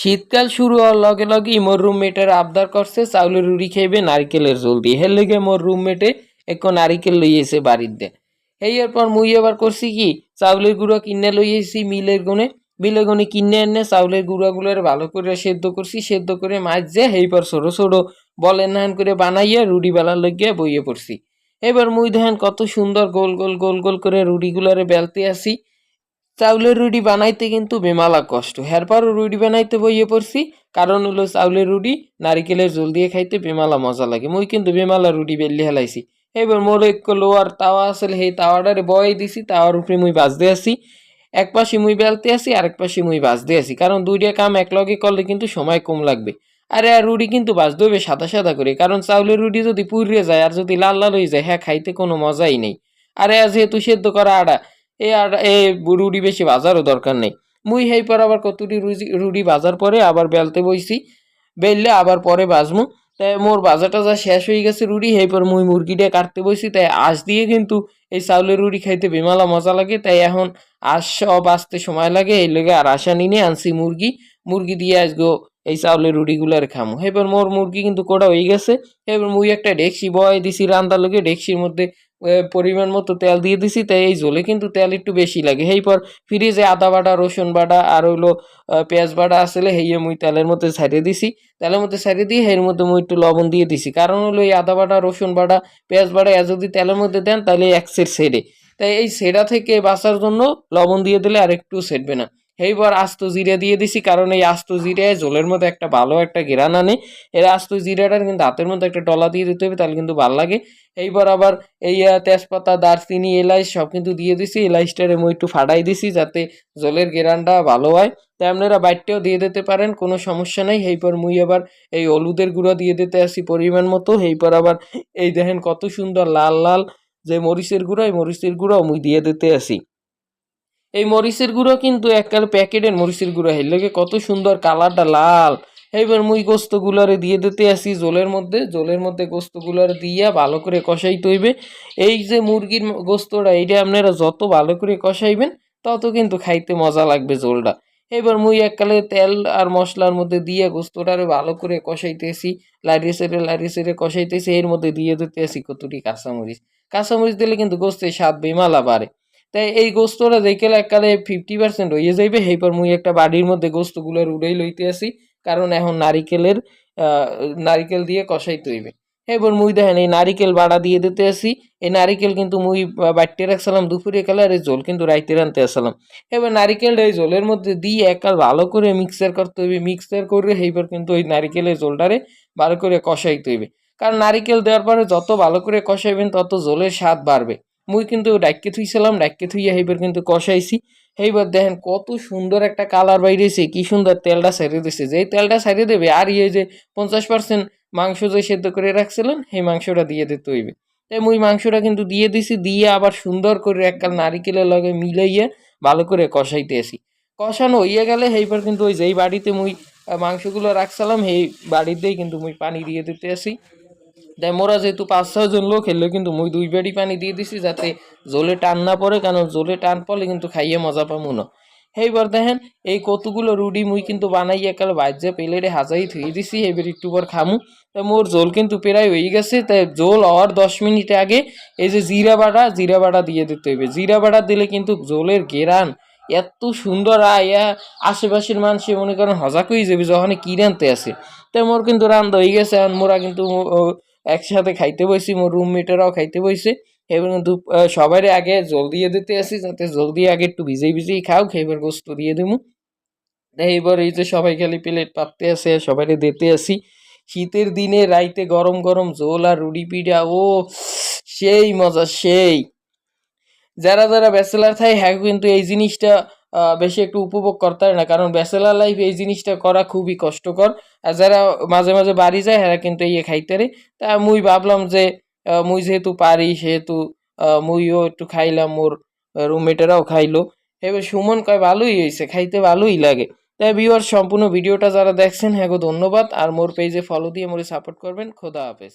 শীতকাল শুরু হওয়ার লগে লগে মোর রুমমেটের আবদার করছে, চাউলের রুড়ি খাইবে, নারিকেলের জল দিয়ে। হের লেগে মোর রুমমেটে এক নারিকেল লইয়েছে বাড়ির বাড়িতে এই এরপর মুই এবার করছি কি, চাউলের গুঁড়া কিনে লইয়েছি মিলের গুণে। মিলের গুণে কিনে এনে চাউলের গুঁড়াগুলোর ভালো করে সেদ্ধ করছি, সেদ্ধ করে মাছ যে এইবার ছোটো ছোটো বলেন নাহান করে বানাইয়া রুটি বেলার লইয়া বইয়ে পড়ছি। এবার মুই দেখেন কত সুন্দর গোল গোল গোল গোল করে রুটিগুলারে বেলতে আসি চাউলের রুটি বানাইতে কিন্তু বেমালা কষ্ট। হেরপরও রুটি বানাইতে বইয়ে পড়ছি, কারণ হলো চাউলের রুটি নারিকেলের জল দিয়ে খাইতে বেমালা মজা লাগে। মুই কিন্তু বেমালা রুটি বেললি হেলাইছি। এবার মোর এক লোয়ার তাওয়া আসলে সেই তাওয়াটারে বয়ে দিছি, তাওয়ার উপরে মুই বাজতে আসি এক পাশে মুই বেলতে আসি আরেক পাশে মুই বাজতে আসি কারণ দুইটা কাম একলগে করলে কিন্তু সময় কম লাগবে। আরে, আর রুটি কিন্তু বাজতে হবে সাদা সাদা করে। কারণ চাউলের রুটি যদি পুড়িয়ে যায় আর যদি লাল লাল হয়ে যায় হ্যাঁ খাইতে কোনো মজাই নেই। আরে যেহেতু সেদ্ধ করা আড়া এ আর, এ রুটি বেশি বাজারও দরকার নেই। মুই হেই পর আবার কতটি রুটি বাজার পরে আবার বেলতে বইছি। বেললে আবার পরে বাজমু তাই মোর বাজারটা যা শেষ হয়ে গেছে রুটি হেই পর মুই মুরগিটা কাটতে বইছি। তাই আঁশ দিয়ে কিন্তু এই চাউলের রুটি খাইতে বেমালা মজা লাগে। তাই এখন আঁশ সব আসতে সময় লাগে, এই লেগে আর আশা নিনে আনছি মুরগি। মুরগি দিয়ে আসগো এই চাউলের রুটিগুলার খামু। এবার মোর মুরগি কিন্তু কোটা হয়ে গেছে। এবার মুই একটা ডেকসি বয় দিছি রান্দার লগে। ডেকসির মধ্যে পরিমাণ মতো তেল দিয়ে দিছি, তাই এই জলে কিন্তু তেল একটু বেশি লাগে। সেই পর ফ্রিজে আদা বাটা, রসুন বাটা আর হইল পেঁয়াজ বাটা আসলে হেয়ে মুই তেলের মধ্যে ছাড়িয়ে দিছি। তেলের মধ্যে ছাড়িয়ে দিয়ে এর মধ্যে মুই একটু লবণ দিয়ে দিছি। কারণ হলো এই আদা বাটা, রসুন বাটা, পেঁয়াজ বাটা যদি তেলের মধ্যে দেন তাহলে এক সের সেরে তাই এই সেরা থেকে বাঁচার জন্য লবণ দিয়ে দিলে আর একটু সেটবে না। এইবার আস্ত জিরে দিয়ে দিছি, কারণ এই আস্ত জিরে জলের মধ্যে একটা ভালো একটা ঘেরান আনে। এর আস্ত জিরাটার কিন্তু হাতের মধ্যে একটা টলা দিয়ে দিতে হবে, তাহলে কিন্তু ভালো লাগে। এইবার আবার এই তেজপাতা, দারচিনি, এলাইচ সব কিন্তু দিয়ে দিছি। এলাচটারে মই একটু ফাটাই দিছি যাতে জলের গেরানটা ভালো হয়। তাই আপনারা বাইরটাও দিয়ে দিতে পারেন, কোনো সমস্যা নেই। এইপর মুই আবার এই হলুদের গুঁড়ো দিয়ে দিতে আসি পরিমাণ মতো। এইপর আবার এই দেখেন কত সুন্দর লাল লাল যে মরিচের গুঁড়ো, এই মরিচের গুঁড়ো মুই দিয়ে দিতে আসি। এই মরিচের গুঁড়ো কিন্তু এককাল প্যাকেটের মরিচের গুঁড়ো হের লেগে কত সুন্দর কালারটা লাল। এইবার মুই গোস্তগুলারে দিয়ে দিতে আসি জলের মধ্যে। জলের মধ্যে গোস্তগুলারে দিয়া ভালো করে কষাইতে হইবে। এই যে মুরগির গোস্তটা, এইটা আপনারা যত ভালো করে কষাইবেন, তত কিন্তু খাইতে মজা লাগবে জলটা। এবার মুই এককালে তেল আর মশলার মধ্যে দিয়ে গোস্তটারে ভালো করে কষাইতেছি লাড়িয়ে সেরে লাড়িয়ে সেরে কষাইতেছি এর মধ্যে দিয়ে দিতে আসি কতটি কাঁচামরিচ। কাঁচামরিচ দিলে কিন্তু গোস্তের স্বাদ বেমালা বাড়ে। তাই এই গোস্তটা দেখে এককালে ফিফটি পার্সেন্ট হয়ে যাইবে। সেইপর মুই একটা বাড়ির মধ্যে গোস্তগুলোর উড়েই লইতে আসি, কারণ এখন নারিকেলের নারিকেল দিয়ে কষাইতে হইবে। এবার মুই দেখেন, এই নারিকেল বাড়া দিয়ে দিতে আসি। এই নারিকেল কিন্তু মুই বাটতে রাখছিলাম দুপুরে কালে, আর এই জল কিন্তু রাইতে রানতে আসলাম এবার নারিকেলটা এই জলের মধ্যে দিয়ে একাল ভালো করে মিক্সার করতে হইবে। মিক্সার করে এইবার কিন্তু ওই নারিকেলের জলটারে ভালো করে কষাইতে হইবে। কারণ নারিকেল দেওয়ার পরে যত ভালো করে কষাইবেন, তত জলের স্বাদ বাড়বে। মুই কিন্তু ডাক্কে থুইছিলাম ডাক্কে থুইয়া এইবার কিন্তু কষাইছি। এইবার দেখেন কত সুন্দর একটা কালার বাইরেছে, কি সুন্দর তেলটা সারিয়ে দিছে। যেই তেলটা সারিয়ে দেবে, আর ইয়ে যে পঞ্চাশ পার্সেন্ট মাংস যে সেদ্ধ করে রাখছিলেন, সেই মাংসটা দিয়ে দিতে হইবে। তাই মুই মাংসটা কিন্তু দিয়ে দিছি, দিয়ে আবার সুন্দর করে এককাল নারিকেলের লগে মিলাইয়া ভালো করে কষাইতে আসি। কষানো হইয়া গেলে সেইবার কিন্তু ওই যেই বাড়িতে মুই মাংসগুলো রাখছিলাম, সেই বাড়িতেই কিন্তু মুই পানি দিয়ে দিতে আসি। তাই মোরা যেহেতু পাঁচ ছয়জন লোক এলে কিন্তু মুই দুই বাড়ি পানি দিয়ে দিছি যাতে জলে টান না পড়ে, কারণ জলে টান পড়লে কিন্তু খাইয়ে মজা পামু না। এইবার দেখেন, এই কতগুলো রুডি মুই কিন্তু বানাই একাল বাজ্যে প্লেটে হাজাই থুয়ে দিছি এবার একটু খামু। তা মোর জল কিন্তু প্রায় হয়ে গেছে তাই জল হওয়ার দশ মিনিট আগে এই যে জিরা বাটা জিরা বাটা দিয়ে দিতে হইবে। জিরা বাটা দিলে কিন্তু জলের গেরান এত সুন্দর আয়া আশেপাশের মানুষ মনে করেন হজাক হয়ে যাবে যখন কিনে আনতে আসে। তাই মোর কিন্তু রান্না হয়ে গেছে, আর মোরা কিন্তু একসাথে খাইতে বসি মোর রুমমেটেরাও খাইতে বসে। আহ, সবারই আগে জল দিয়ে দিতে আসি যাতে জল দিয়ে আগে একটু ভিজেই ভিজেই খাও খেয়ে গোস্ত দিয়ে দেবো এইবার এই যে সবাই খালি প্লেট পাততে আসে সবাই দিতে আসি। শীতের দিনে রাইতে গরম গরম জোল আর রুটি পিঠা ও সেই মজা সেই। যারা যারা ব্যাচেলার থাকে হ্যাঁ কিন্তু এই জিনিসটা বেশি একটু উপভোগ করতে পারে না। কারণ ব্যাচেলার লাইফ এই জিনিসটা করা খুবই কষ্টকর। আর যারা মাঝে মাঝে বাড়ি যায় হ্যাঁ কিন্তু ইয়ে খাইতে রে তা মুই ভাবলাম যে মুই যেহেতু পারি, সেহেতু মুইও একটু খাইলাম মোর রুমমেটেরাও খাইলো। এবার সুমন কয়, ভালোই হয়েছে খাইতে ভালোই লাগে। তাই ভিউয়ার সম্পূর্ণ ভিডিওটা যারা দেখছেন হ্যাঁ গো, ধন্যবাদ। আর মোর পেজে ফলো দিয়ে মোরে সাপোর্ট করবেন। খোদা হাফেজ।